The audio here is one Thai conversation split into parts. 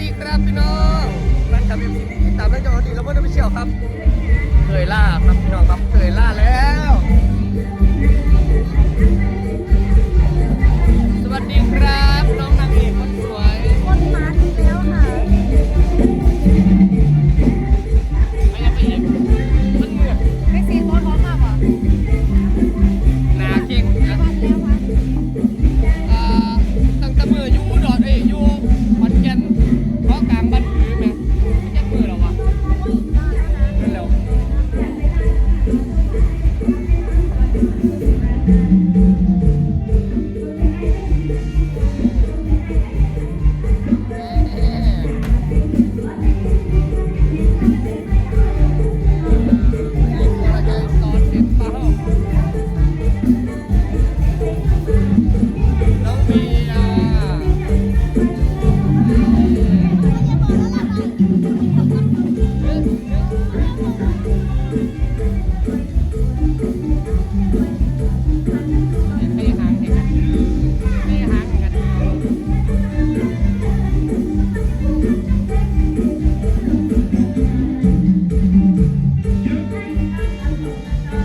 ดีครับพี่น้องแฟนคลับเอ็มซีที่ตามและจอดีแล้วก็ได้ไปเชี่ยวครับ เคยล่าครับพี่น้องครับเคยล่าแล้ว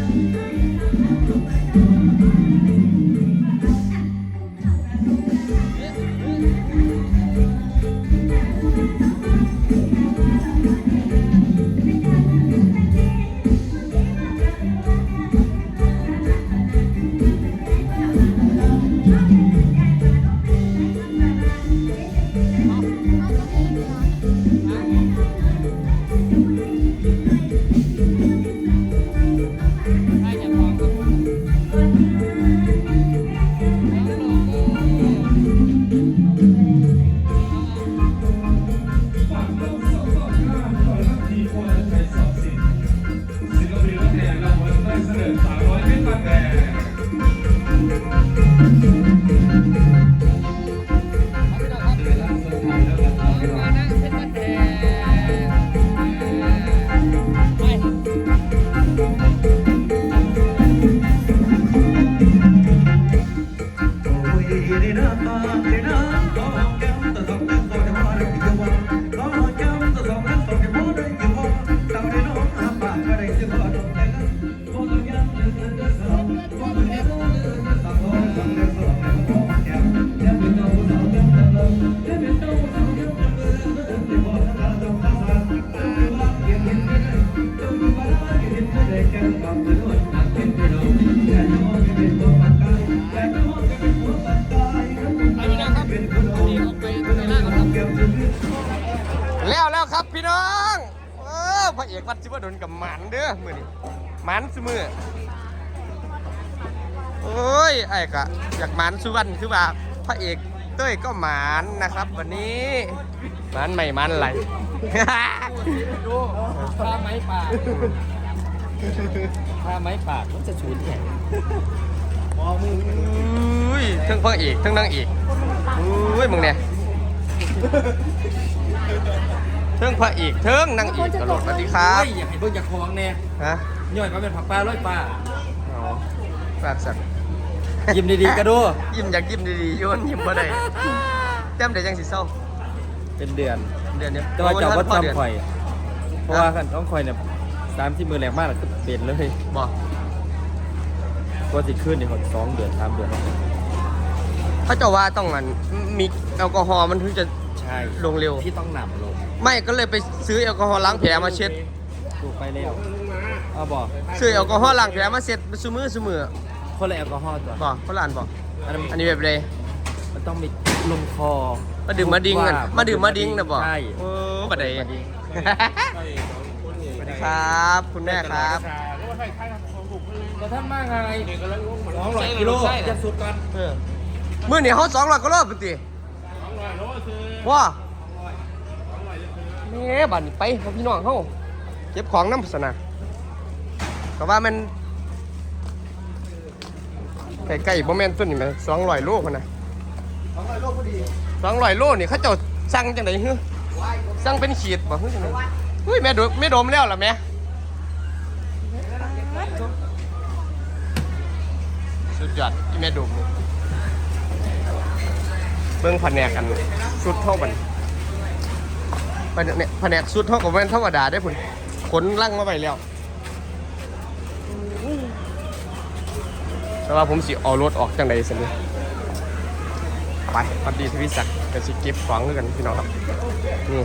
Thank you. ไพระเอกวัดชิวดลกับหมันเด้อมือนี้หมันสมือโอ้ยไอ้กะอยากหมันสุวรรณคือว่าพระเอกเต้ยก็หมันนะครับ วันนี้หมันใหม่หมันไหลดูผ้าไม้ปากผ้าไม้ปากมันจะชูนแข็งอ้ยทั้งพระเอกทั้งนางเอกอุ้ยมึงเนี่ย ทั้งพระเอกทั้งนางเอกตลกสวัสดีครับอยากให้เบิ่งจากคลองแน่ฮะย่อยมาเป็นผักปลาร้อยปลาอ๋อฝากสั่งยิ้มดีๆก็ดูยิ้มอยากยิ้มดีๆโยนยิ้มบ่ได้จำได้ยังสิเศร้าเป็นเดือนเดือนเนี้ยแต่ว่าเจ้าโอ้ก็ยท่านพ่อเดือนจำข่อย เพราะว่าคันต้องข่อยเนี่ยตามที่มือแรงมากเลยคือเปลี่ยนเลยบอกก็จะขึ้นในหดสองเดือนสามเดือนเขาเจะว่าต้องมันมีแอลกอฮอล์มันถึงจะ ใช่ลงเร็ว พี่ต้องหนำลงไม่ก็เลยไปซื้อแอลกอฮอล์ล้างแผลมาเช็ดดูไปแล้วเอาบอกซื้อแอลกอฮอล์ล้างแผลมาเช็ดซุมือซุมือคนละแอลกอฮอล์ตัวบอกเขาล้านบอกอันนั้นอันนี้แบบใดมันต้องมีลงคอมาดื่มมาดิ้งกันว่ามาดื่มมาดิ้งนะบอกใช่โอ้บัดใดมาดิ้งสวัสดีครับ คุณแม่ครับเราท่านมากไงสองร้อยกิโลจะสุดกันเออมื่อนี่เขาสองร้อยกิโลปติ ว้าเนี่บัดนไปพ่อพี่น้องเขาเก็บของน้ำศาสนะก็ว่ามันใกล้ๆบ่แม่นต้นนี่แหมสองร้อยโลคนนะสองร้อยโลพอดีสองร้อยโลนี่เขาเจ้าสั่งจังไดฮึสั่งเป็นขีดบ่ฮึจังไดเฮ้ยแม่ดมไม่ดมแล้วล่ะแม่สุดยอดที่แม่ดมนี่ เบิ่งแผนกกันสุดเท่าบันแผนกแผนกชุดเท่ากับแว่นธรรมดาได้ผลขนลั่งมาไปแล้วแต่ว่าผมสิเอารถออกจังใดสิเนี่ยไปพอดีทวิศักดิ์กับสิเก็บของด้วยกันพี่น้องครับนี่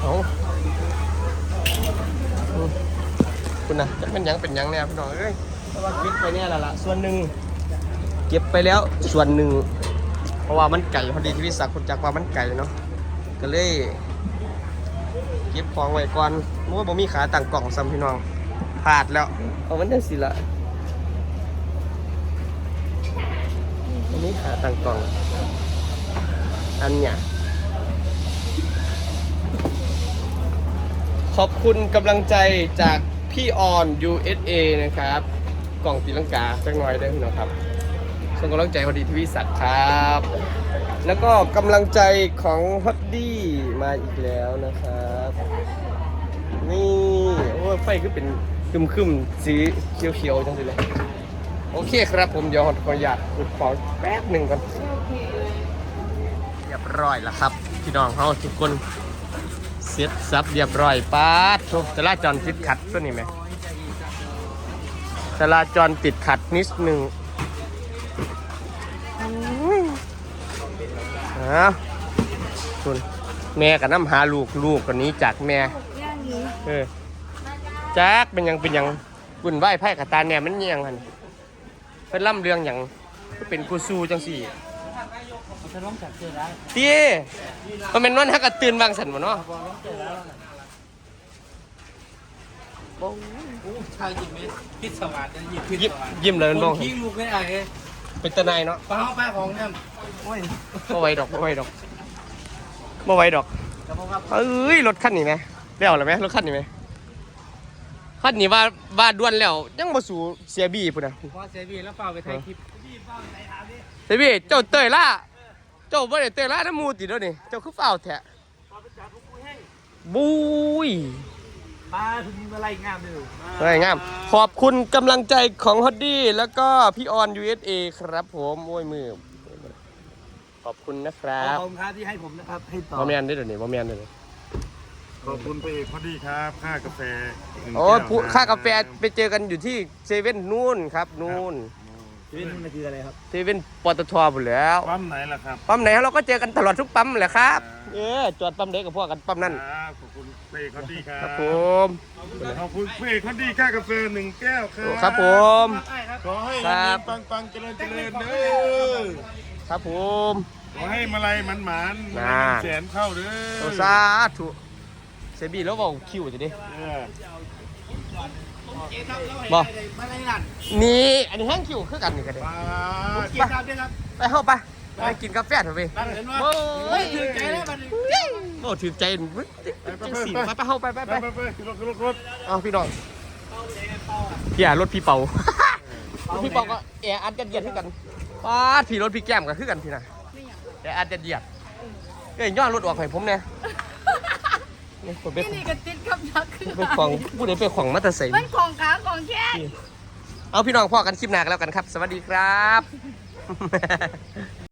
เอาคุณนะจะเป็นยังเป็นยังเนี่ยพี่น้องเอ้ยเพราะว่าเก็บไปเนี่ยและละส่วนหนึ่งเก็บไปแล้วส่วนหนึ่ง เพราะว่ามันไก่พอดีทวิศักดิ์คุณจักว่ามันไก่เนาะก็เลยเก็บของไว้ก่อนเมื่อบ่มีขาตั้งกล่องซ้ำพี่น้องพลาดแล้วเอามันได้สิละอันนี้ขาตั้งกล่อง อันเนี้ยขอบคุณกำลังใจจากพี่ออน USA นะครับ กล่องตีลังกาจักหน่อยได้พี่น้องครับ ส่งกำลังใจพอดีทวีศักดิ์ครับ แล้วก็กำลังใจของฮอตดี้มาอีกแล้วนะครับ นี่โอ้ไฟก็เป็นคึมคึมๆสีเขียวๆจังสิเลยโอเคครับผมเดี๋ยวขออนุญาตหยุดของแป๊บหนึ่งก่อนเรียบร้อยแล้วครับ พี่น้องเขาทุกคนเสร็จสับเรียบร้อยป้าดโชจราจรติดขัดตัวนี้ไหมจราจรติดขัดนิดหนึ่ง อ้าวคุณแม่กับน้ำหาลูกลูกคนนี้จากแม่ ย่างนี้เออจักเป็นหยังเป็นหยังบุญไหว้ไพ่กับตาเนี่ยมันเงียงหันเป็นล่ำเรืองอย่างก็เป็นกูซูจังสี่จะร้องจากเจอได้ตีมันเป็นวันฮักกะตื่นบางสันบ่เนาะบอกร้องเจอแล้วนะโอ้ชายยิ้มไหมพิษสวัสดิ์นะยิ้มพิษยิ้มสวัสดิ์ยิ้มเลยคมันนบ้องขี้ลูกไม่ได้เลย เป็นตะนายเนาะป้าป้าของเนี่ยโอ้ยบ่ไหวดอกบ่ไหวดอกบ่ไหวดอกกระเพาะครับเอ้ยรถคันนี้ไหมเลี้ยวแล้วไหมรถคันนี้ไหมคันนี้ว่าว่าด่วนแล้วยังบ่สู่เสียบีพุ่นน่ะพอเซบีแล้วเปล่าไปถ่ายคลิปเสียบีเจ้าเตยล่าเจ้าบ่ได้เตยล่าน้ำมูติดแล้วนี่เจ้าคือเฝ้าวแท้บุ้ย ป้าถึงอะไรงามเลยสวยงาม ขอบคุณกำลังใจของฮอดดี้แล้วก็พี่ออน USA ครับผมโอ้ยมือ ขอบคุณนะครับขอบคุณครับที่ให้ผมนะครับ ให้ต่อ บอแมนได้เดี๋ยวนี้บอแมนได้เดี๋ยวนี้ขอบคุณพระเอกพอดีครับ ค่ากาแฟหนึ่งโอ้ยแก้วผู้รับค่ากาแฟไปเจอกันอยู่ที่เซเว่นนู่นครับนู่น ชีวิตมันคืออะไรครับเซเว่นปตทหมดแล้ว ปั๊มไหนล่ะครับปั๊มไหนเราก็เจอกันตลอดทุกปั๊มแหละครับ เออจอดปั๊มเด็กกับพวกกันปั๊มนั่นครับขอบคุณพระเอกพอดีครัครับบผมขอบคุณพระเอกพอดีค่ากาแฟหนึ่งแก้วครับครับผม ขอให้ครับปังปังๆเจริญเจริญเด้อครับผมขอให้มาลัยมันหมานๆน่าแสนเข้าเด้โออซาธุเซบีแล้วบอกคิวจะดิเออ บอกมาอะไรนั่นนี่อันนี้แห้งคิวคือกันนี่กันเลยปาดกินข้าวด้วยครับไปเข้าไปไปกินกาแฟเถอะเว้ยนั่นเห็นว่าโอ้โอ้ยยถึงใจแล้วมันโอ้ถือใจจังสีไปไปเข้าไปไปไปไปไปไปขึ้นรถขึ้นรถขึ้นรถเอาพี่น้องพี่อ่ารถพี่เป่ารถพี่เป่าก็แอร์อัดจะเดียดขึ้นกันป้าดพี่รถพี่แก้มก็ขึ้นกันพี่นะแอร์อัดจะเดียดเอ้ยย้อนรถออกให้ผมเนี่ยนี่ คนไปที่นี่ก็ติดกับยักษ์คือไปของผู้ใดไปของมาแตะใส่มันของขาของแค่เอาพี่น้องพ่อกันคลิปหน้ากันแล้วกันครับ สวัสดีครับ